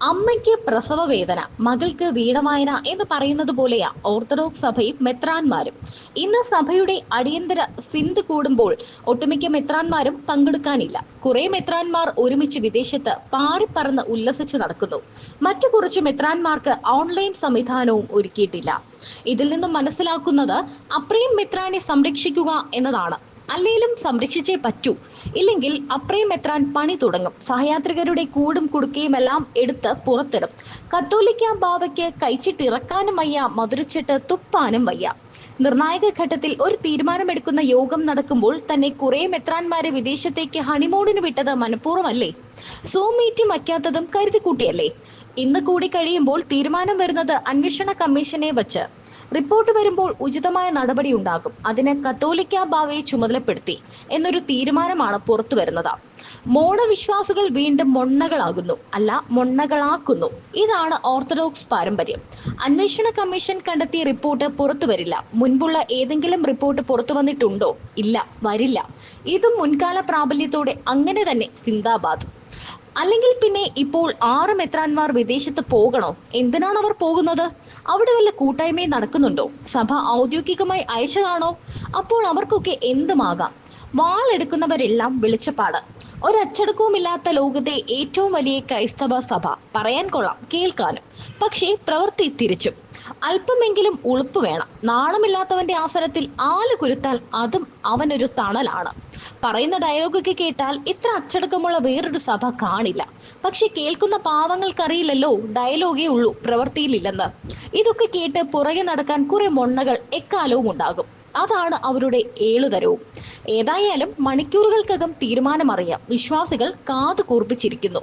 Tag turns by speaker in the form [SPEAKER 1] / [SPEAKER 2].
[SPEAKER 1] അമ്മയ്ക്ക് പ്രസവ വേദന മകൾക്ക് വീണവായന എന്ന് പറയുന്നത് പോലെയാ ഓർത്തഡോക്സ് സഭയും മെത്രാന്മാരും. ഇന്ന് സഭയുടെ അടിയന്തര സിന്ധ് കൂടുമ്പോൾ ഒട്ടുമിക്ക മെത്രാന്മാരും പങ്കെടുക്കാനില്ല. കുറെ മെത്രാന്മാർ ഒരുമിച്ച് വിദേശത്ത് പാറിപ്പറന്ന് ഉല്ലസിച്ച് നടക്കുന്നു. മറ്റു കുറച്ച് മെത്രാന്മാർക്ക് ഓൺലൈൻ സംവിധാനവും ഒരുക്കിയിട്ടില്ല. ഇതിൽ നിന്നും മനസ്സിലാക്കുന്നത് അപ്രയും മെത്രാനെ സംരക്ഷിക്കുക എന്നതാണ്. അല്ലേലും സംരക്ഷിച്ചേ പറ്റൂ. ഇല്ലെങ്കിൽ അപ്രയും എത്രാൻ പണി തുടങ്ങും. സഹയാത്രികരുടെ കൂടും കുടുക്കയും എല്ലാം എടുത്ത് പുറത്തിടും. കത്തോലിക്ക ബാബയ്ക്ക് കഴിച്ചിട്ടിറക്കാനും വയ്യ മധുരച്ചിട്ട് തുപ്പാനും വയ്യ. നിർണായക ഘട്ടത്തിൽ ഒരു തീരുമാനമെടുക്കുന്ന യോഗം നടക്കുമ്പോൾ തന്നെ കുറെ മെത്രാന്മാരെ വിദേശത്തേക്ക് ഹണിമൂണിന് വിട്ടത് മനഃപൂർവമല്ലേ? Zoom meeting വയ്ക്കാത്തതും കരുതിക്കൂട്ടിയല്ലേ? ഇന്ന് കൂടി കഴിയുമ്പോൾ തീരുമാനം വരുന്നത് അന്വേഷണ കമ്മീഷനെ വച്ച്. റിപ്പോർട്ട് വരുമ്പോൾ ഉചിതമായ നടപടി ഉണ്ടാകും. അതിന് കത്തോലിക്ക ബാവയെ ചുമതലപ്പെടുത്തി എന്നൊരു തീരുമാനമാണ് പുറത്തു വരുന്നത്. മോണവിശ്വാസികൾ വീണ്ടും മൊണ്ണകളാകുന്നു. അല്ല മൊണ്ണകളാക്കുന്നു. ഇതാണ് ഓർത്തഡോക്സ് പാരമ്പര്യം. അന്വേഷണ കമ്മീഷൻ കണ്ടെത്തിയ റിപ്പോർട്ട് പുറത്തു വരില്ല. മുൻപുള്ള ഏതെങ്കിലും റിപ്പോർട്ട് പുറത്തു വന്നിട്ടുണ്ടോ? ഇല്ല വരില്ല. ഇതും മുൻകാല പ്രാബല്യത്തോടെ അങ്ങനെ തന്നെ സിന്ദാബാദ്. അല്ലെങ്കിൽ പിന്നെ ഇപ്പോൾ ആറ് മെത്രാന്മാർ വിദേശത്ത് പോകണോ? എന്തിനാണ് അവർ പോകുന്നത്? അവിടെ വല്ല കൂട്ടായ്മയും നടക്കുന്നുണ്ടോ? സഭ ഔദ്യോഗികമായി അയച്ചതാണോ? അപ്പോൾ അവർക്കൊക്കെ എന്തുമാകാം? വാളെടുക്കുന്നവരെല്ലാം വെളിച്ചപ്പാട്. ഒരച്ചടക്കവുമില്ലാത്ത ലോകത്തെ ഏറ്റവും വലിയ ക്രൈസ്തവ സഭ. പറയാൻ കൊള്ളാം. കേൾക്കാനും. പക്ഷേ പ്രവൃത്തി തിരിച്ചും. അല്പമെങ്കിലും ഉളുപ്പ് വേണം. നാണമില്ലാത്തവന്റെ ആസനത്തിൽ ആൽ കുരുത്താൽ അതും അവനൊരു തണലാണ്. പറയുന്ന ഡയലോഗൊക്കെ കേട്ടാൽ ഇത്ര അച്ചടക്കമുള്ള വേറൊരു സഭ കാണില്ല. പക്ഷെ കേൾക്കുന്ന പാവങ്ങൾക്കറിയില്ലല്ലോ ഡയലോഗേ ഉള്ളൂ പ്രവൃത്തിയിലില്ലെന്ന്. ഇതൊക്കെ കേട്ട് പുറകെ നടക്കാൻ കുറെ മൊണ്ണകൾ എക്കാലവും ഉണ്ടാകും. അതാണ് അവരുടെ ഏളുതരവും. ഏതായാലും മണിക്കൂറുകൾക്കകം തീരുമാനമറിയാം. വിശ്വാസികൾ കാതു കൂർപ്പിച്ചിരിക്കുന്നു.